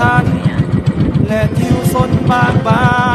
ฉัน และทิวสนบางบาน